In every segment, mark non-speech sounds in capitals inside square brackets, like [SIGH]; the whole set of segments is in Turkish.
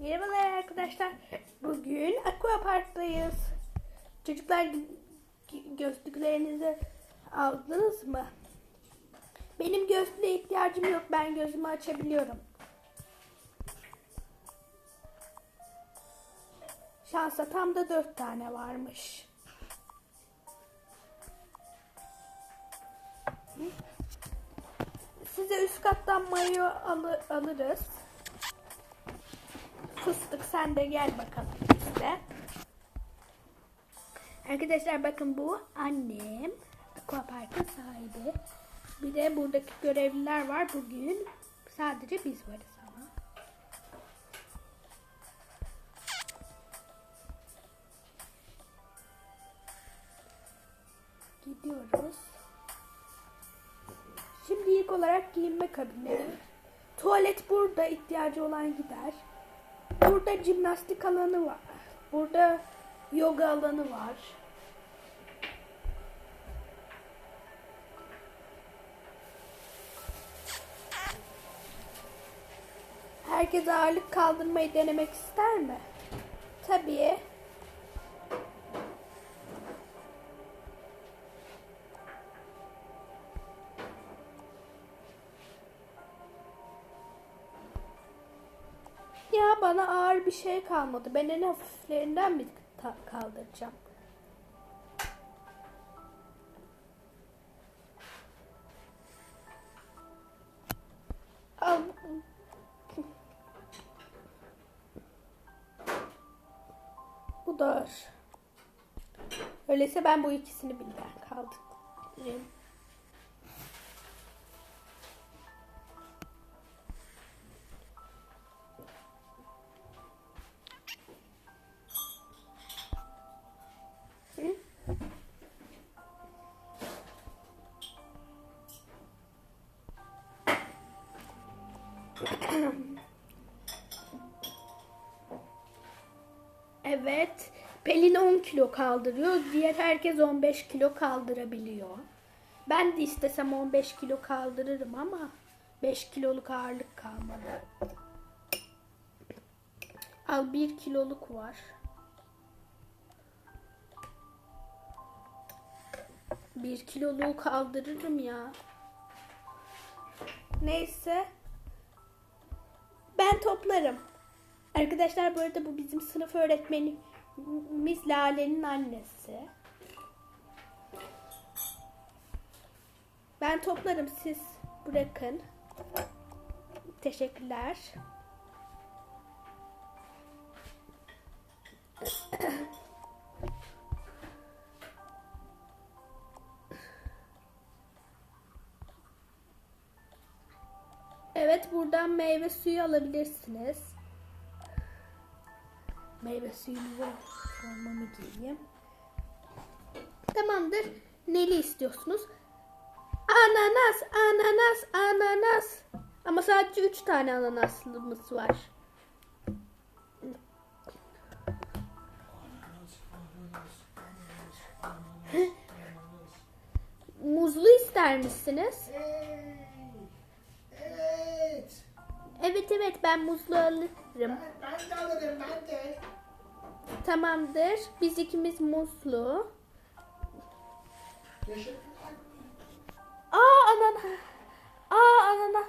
Merhabalar arkadaşlar. Bugün Aqua Park'tayız. Çocuklar gö- gözlüklerinizi aldınız mı? Benim gözlüğe ihtiyacım yok. Ben gözümü açabiliyorum. Şansa tam da dört tane varmış. Size üst kattan mayo alı- alırız. Fıstık sen de gel bakalım işte. Arkadaşlar bakın bu annem. Aquapark'ın sahibi. Bir de buradaki görevliler var bugün. Sadece biz varız ama. Gidiyoruz. Şimdi ilk olarak giyinme kabinleri. Tuvalet burada ihtiyacı olan gider. Burada jimnastik alanı var. Burada yoga alanı var. Herkes ağırlık kaldırmayı denemek ister mi? Tabii. Ya bana ağır bir şey kalmadı. Ben en hafiflerinden bir kaldıracağım. Al. [LAUGHS] Bu da ağır. Öyleyse ben bu ikisini birden kaldırayım. Kaldırıyor. Diğer herkes 15 kilo kaldırabiliyor. Ben de istesem 15 kilo kaldırırım ama 5 kiloluk ağırlık kalmadı. Al 1 kiloluk var. Bir kiloluğu kaldırırım ya. Neyse. Ben toplarım. Arkadaşlar bu arada bu bizim sınıf öğretmenimiz Lale'nin annesi. Ben toplarım siz bırakın. Teşekkürler. Evet buradan meyve suyu alabilirsiniz. Meyve suyunu ver. Formamı giyeyim. Tamamdır. Neli istiyorsunuz? Ananas, ananas, ananas. Ama sadece üç tane ananaslımız var. Muzlu ister misiniz? Evet. Evet evet ben muzlu alırım. Ben, ben de alırım ben de. Tamamdır. Biz ikimiz muzlu. Aa ananas. Aa ananas.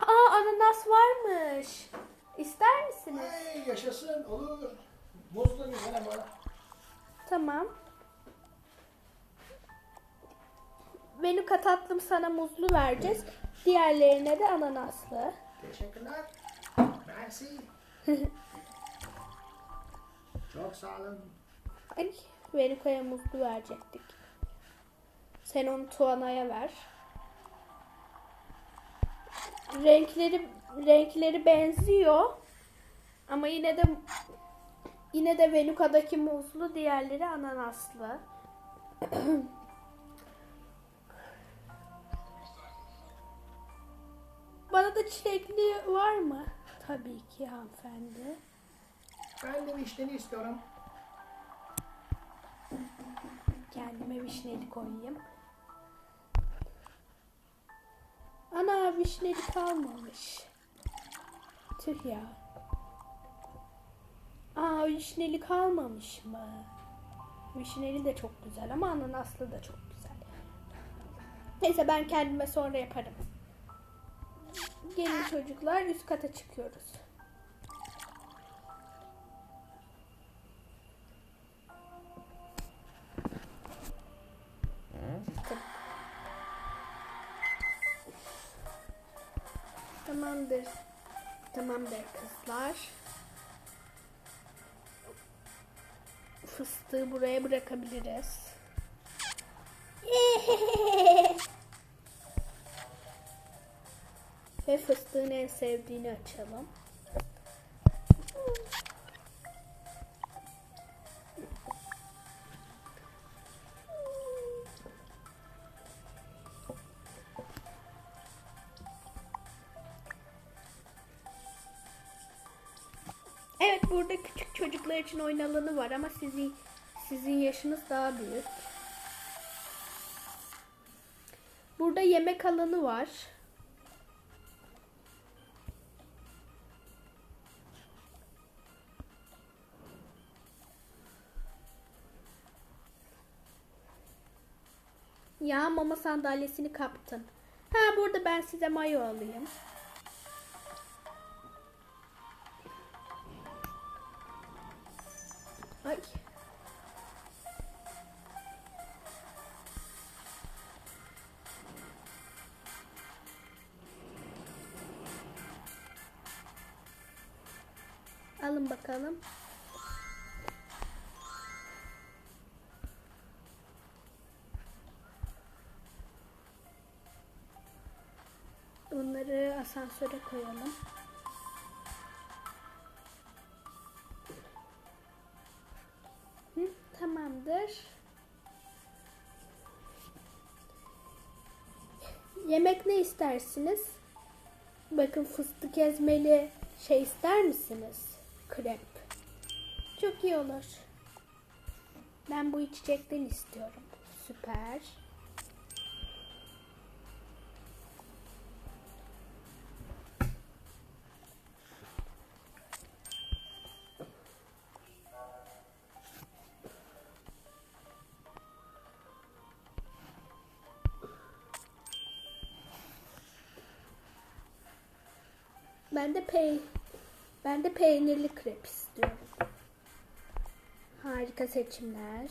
Aa ananas varmış. İster misiniz? Ay yaşasın olur. Muzlu güzel ama. Tamam. Venuka tatlım sana muzlu vereceğiz. Diğerlerine de ananaslı. Teşekkürler. Mersi. [LAUGHS] Çok sağ olun. Ay, Venuka'ya muzlu verecektik. Sen onu Tuana'ya ver. Renkleri renkleri benziyor. Ama yine de yine de Venuka'daki muzlu, diğerleri ananaslı. [CLEARS THROAT] Bana da çilekli var mı? Tabii ki hanımefendi. Ben de vişneli istiyorum. Kendime vişneli koyayım. Ana vişneli kalmamış. Tüh ya. Aa vişneli kalmamış mı? Vişneli de çok güzel ama ananaslı da çok güzel. Neyse ben kendime sonra yaparım. Gelin çocuklar üst kata çıkıyoruz. Tamamdır. Tamamdır kızlar. Fıstığı buraya bırakabiliriz. [LAUGHS] Ve fıstığın en sevdiğini açalım. Evet burada küçük çocuklar için oyun alanı var ama sizin sizin yaşınız daha büyük. Burada yemek alanı var. Ya mama sandalyesini kaptın. Ha burada ben size mayo alayım. Asansöre koyalım. Hı, tamamdır. Yemek ne istersiniz? Bakın fıstık ezmeli şey ister misiniz? Krep. Çok iyi olur. Ben bu içecekten istiyorum. Süper. Ben de pey ben de peynirli krep istiyorum. Harika seçimler.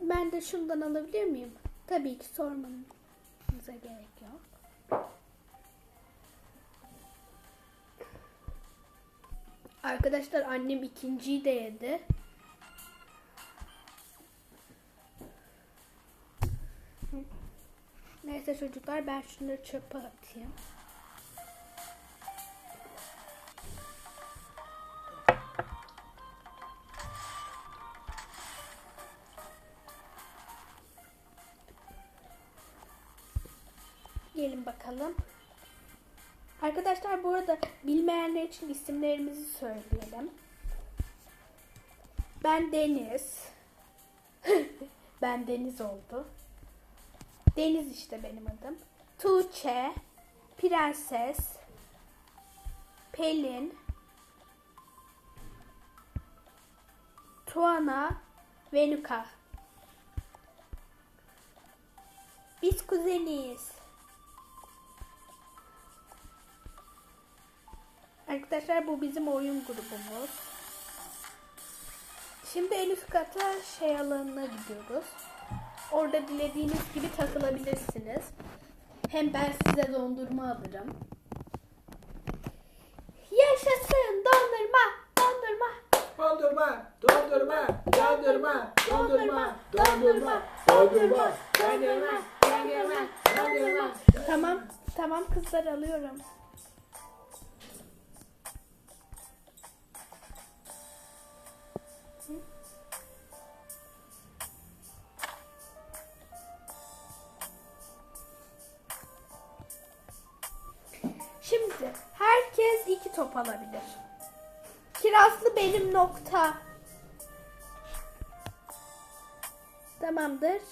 Ben de şundan alabilir miyim? Tabii ki sormanıza gerek yok. Arkadaşlar annem ikinciyi de yedi. Neyse çocuklar ben şunları çöpe atayım. Gelin bakalım. Arkadaşlar bu arada bilmeyenler için isimlerimizi söyleyelim. Ben Deniz. [LAUGHS] ben Deniz oldu. Deniz işte benim adım. Tuğçe, Prenses, Pelin, Tuana ve Luka. Biz kuzeniyiz. Arkadaşlar bu bizim oyun grubumuz. Şimdi üst kata şey alanına gidiyoruz. Orada dilediğiniz gibi takılabilirsiniz. Hem ben size dondurma alırım. Yaşasın dondurma, dondurma. Dondurma, dondurma, dondurma, dondurma, dondurma, dondurma, dondurma, dondurma. Tamam, tamam kızlar alıyorum. Şimdi herkes iki top alabilir. Kirazlı benim nokta. Tamamdır.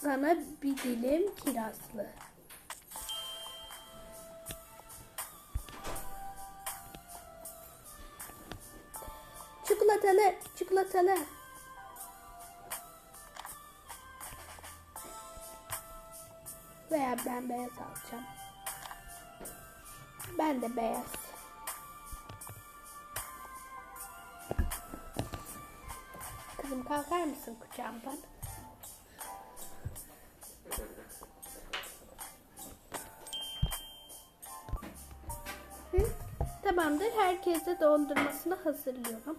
Sana bir dilim kirazlı. Çikolatalı, çikolatalı. Veya ben beyaz alacağım. Ben de beyaz. Kızım kalkar mısın kucağımdan? Hı? Tamamdır. Herkese dondurmasını hazırlıyorum.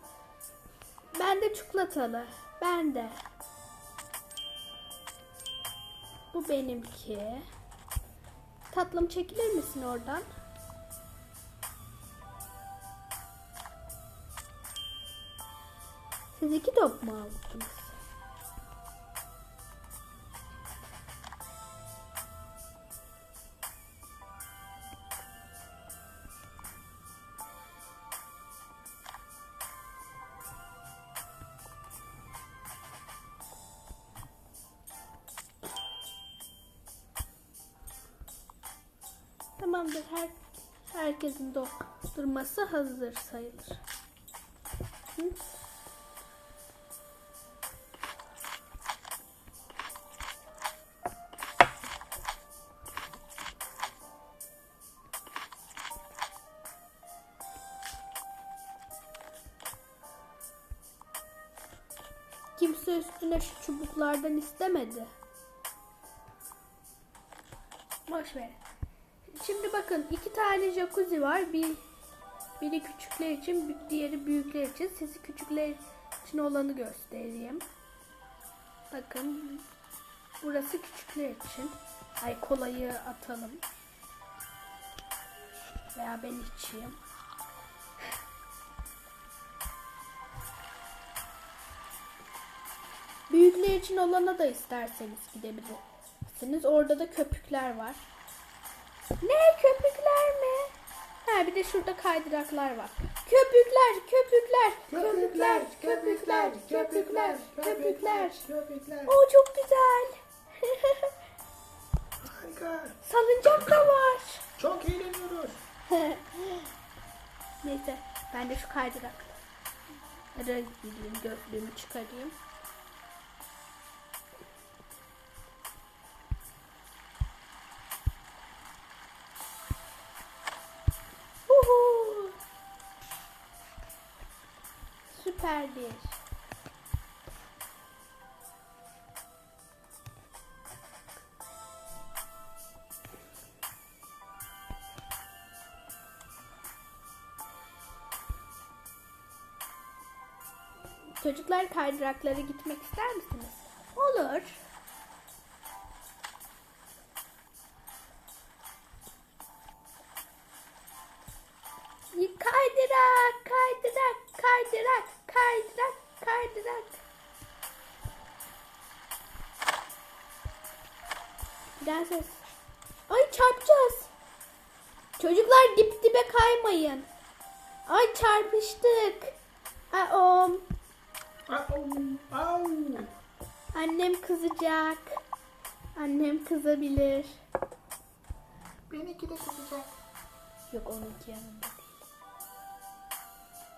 Ben de çikolatalı. Ben de. Bu benimki. Tatlım çekilir misin oradan? Siz iki top mu aldınız? Tamamdır. Her, herkesin dondurması hazır sayılır. Hı? Çubuklardan istemedi. Boş ver. Şimdi bakın iki tane jacuzzi var. Bir biri küçükler için, diğeri büyükler için. Sizi küçükler için olanı göstereyim. Bakın. Burası küçükler için. Ay kolayı atalım. Veya ben içeyim. Büyükler için olana da isterseniz gidebilirsiniz. Orada da köpükler var. Ne köpükler mi? Ha bir de şurada kaydıraklar var. Köpükler, köpükler, köpükler, köpükler, köpükler, köpükler. Köpükler. Oo çok güzel. Salıncak da var. Çok eğleniyoruz. [LAUGHS] Neyse ben de şu kaydıraklara gideyim gözlüğümü çıkarayım. Süperdir. Çocuklar kaydıraklara gitmek ister misiniz? Olur. Kaydırak, kaydırak, kaydırak, kaydırak, kaydırak. Prenses. Ay çarpacağız. Çocuklar dip dibe kaymayın. Ay çarpıştık. Aa, Au. Au. Annem kızacak. Annem kızabilir. Benimki de kızacak. Yok onunki yanında değil.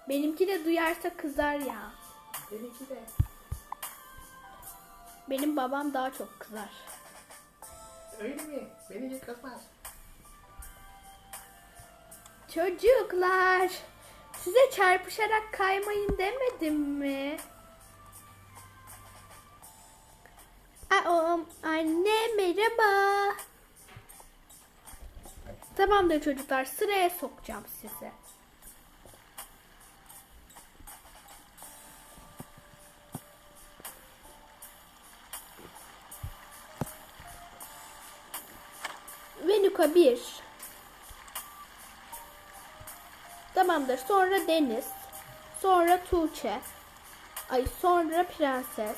Benimki de duyarsa kızar ya. Benimki de. Benim babam daha çok kızar. Öyle mi? Benimki kızmaz. Çocuklar, size çarpışarak kaymayın demedim mi? Aa, anne merhaba. Tamamdır çocuklar, sıraya sokacağım sizi. Venuka 1. Tamamdır. Sonra Deniz. Sonra Tuğçe. Ay sonra Prenses.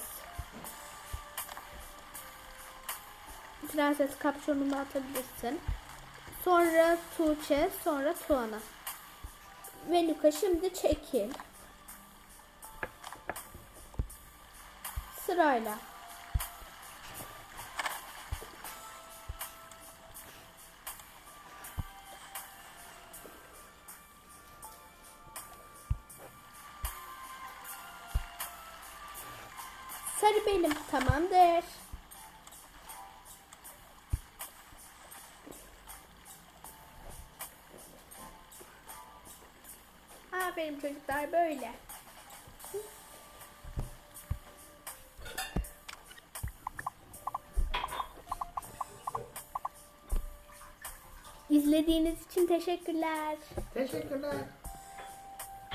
Prenses kapşonunu atabilirsin. Sonra Tuğçe, sonra Tuana. Venuka şimdi çekil. Sırayla. Sarı benim. Tamamdır. Aferin çocuklar böyle. İzlediğiniz için teşekkürler. Teşekkürler.